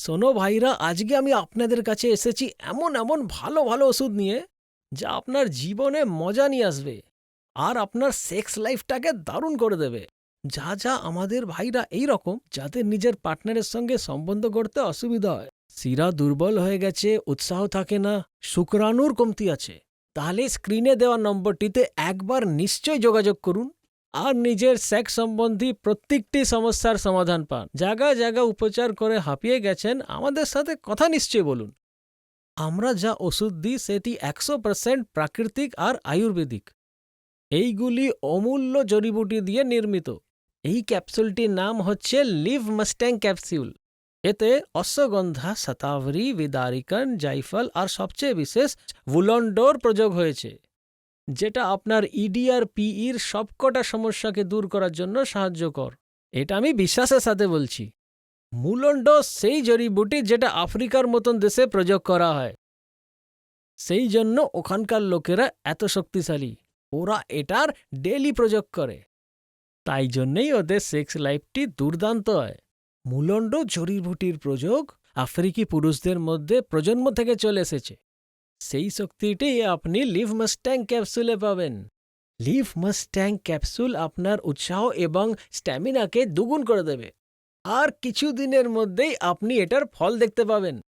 শোনো ভাইরা, আজকে আমি আপনাদের কাছে এসেছি এমন এমন ভালো ভালো ওষুধ নিয়ে যা আপনার জীবনে মজা নিয়ে আসবে আর আপনার সেক্স লাইফটাকে দারুণ করে দেবে। যা যা আমাদের ভাইরা এই রকম যাদের নিজের পার্টনারের সঙ্গে সম্বন্ধ করতে অসুবিধা হয়। শিরা দুর্বল হয়ে গেছে, উৎসাহ থাকে না, শুক্রাণুর কমতি আছে। তাহলে স্ক্রিনে দেওয়া নম্বরটিতে একবার নিশ্চয় যোগাযোগ করুন। আর নিজের সেক্স সম্বন্ধী প্রত্যেকটি সমস্যার সমাধান পান। জায়গা জায়গা উপচার করে হাঁপিয়ে গেছেন, আমাদের সাথে কথা নিশ্চয় বলুন। আমরা যা ওষুধ দিই সেটি একশো পার্সেন্ট প্রাকৃতিক আর আয়ুর্বেদিক। এইগুলি অমূল্য জড়িবুটি দিয়ে নির্মিত। এই ক্যাপসুলটির নাম হচ্ছে লিভ মাস্ট্যাং ক্যাপসিউল। এতে অশ্বগন্ধা, শতাবরী, বিদারিকন, জাইফল আর সবচেয়ে বিশেষ ভুলন্ডোর প্রযোগ হয়েছে। যেটা আপনার ইডি আর পিইর সবকটা সমস্যাকে দূর করার জন্য সাহায্য কর। এটা আমি বিশ্বাসের সাথে বলছি। মুলন্ড সেই জড়িবুটি যেটা আফ্রিকার মতন দেশে প্রয়োগ করা হয়। সেই জন্য ওখানকার লোকেরা এত শক্তিশালী। ওরা এটার ডেলি প্রয়োগ করে। তাই জন্যেই ওদের সেক্স লাইফটি দুর্দান্ত হয়। মুলন্ড জড়িবুটির প্রযোগ আফ্রিকি পুরুষদের মধ্যে প্রজন্ম থেকে চলে এসেছে। সেই শক্তিটি আপনি লিভ মাস্ট্যাং ক্যাপসুলে পাবেন। লিভ মাস্ট্যাং ক্যাপসুল আপনার উৎসাহ এবং স্ট্যামিনাকে দুগুণ করে দেবে। আর কিছু দিনের মধ্যেই আপনি এটার ফল দেখতে পাবেন।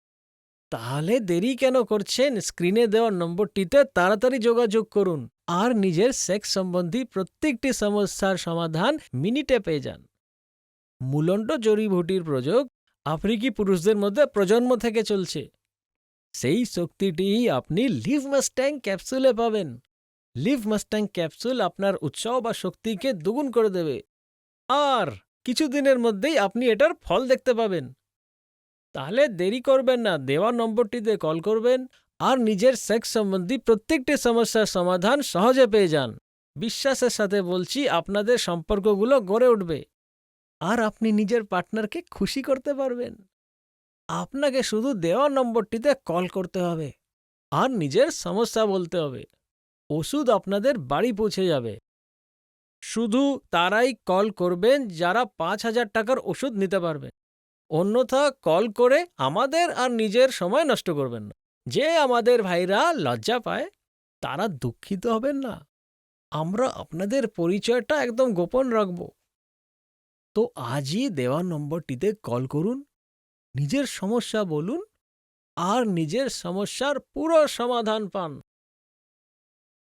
তাহলে দেরি কেন করছেন? স্ক্রিনে দেওয়া নম্বরটিতে তাড়াতাড়ি যোগাযোগ করুন আর নিজের সেক্স সম্বন্ধী প্রত্যেকটি সমস্যার সমাধান মিনিটে পেয়ে যান। মুলন্ড জড়িবুটির প্রযোগ আফ্রিকি পুরুষদের মধ্যে প্রজন্ম থেকে চলছে। সেই শক্তিটি আপনি লিভ মাস্ট্যাং ক্যাপসুলে পাবেন। লিভ মাস্ট্যাং ক্যাপসুল আপনার উৎসাহ বা শক্তিকে দুগুণ করে দেবে। আর কিছুদিনের মধ্যেই আপনি এটার ফল দেখতে পাবেন। তাহলে দেরি করবেন না, দেওয়া নম্বরটিতে কল করবেন আর নিজের সেক্স সম্বন্ধী প্রত্যেকটি সমস্যার সমাধান সহজে পেয়ে যান। বিশ্বাসের সাথে বলছি, আপনাদের সম্পর্কগুলো গড়ে উঠবে। আর আপনি নিজের পার্টনারকে খুশি করতে পারবেন। আপনাকে শুধু দেওয়া নম্বরটিতে কল করতে হবে আর নিজের সমস্যা বলতে হবে। ওষুধ আপনাদের বাড়ি পৌঁছে যাবে। শুধু তারাই কল করবেন যারা পাঁচ হাজার টাকার ওষুধ নিতে পারবেন অন্যথা কল করে আমাদের আর নিজের সময় নষ্ট করবেন না। যে আমাদের ভাইরা লজ্জা পায়, তারা দুঃখিত হবেন না। আমরা আপনাদের পরিচয়টা একদম গোপন রাখব। তো আজই দেওয়া নম্বরটিতে কল করুন। নিজের সমস্যা বলুন আর নিজের সমস্যার পুরো সমাধান পান।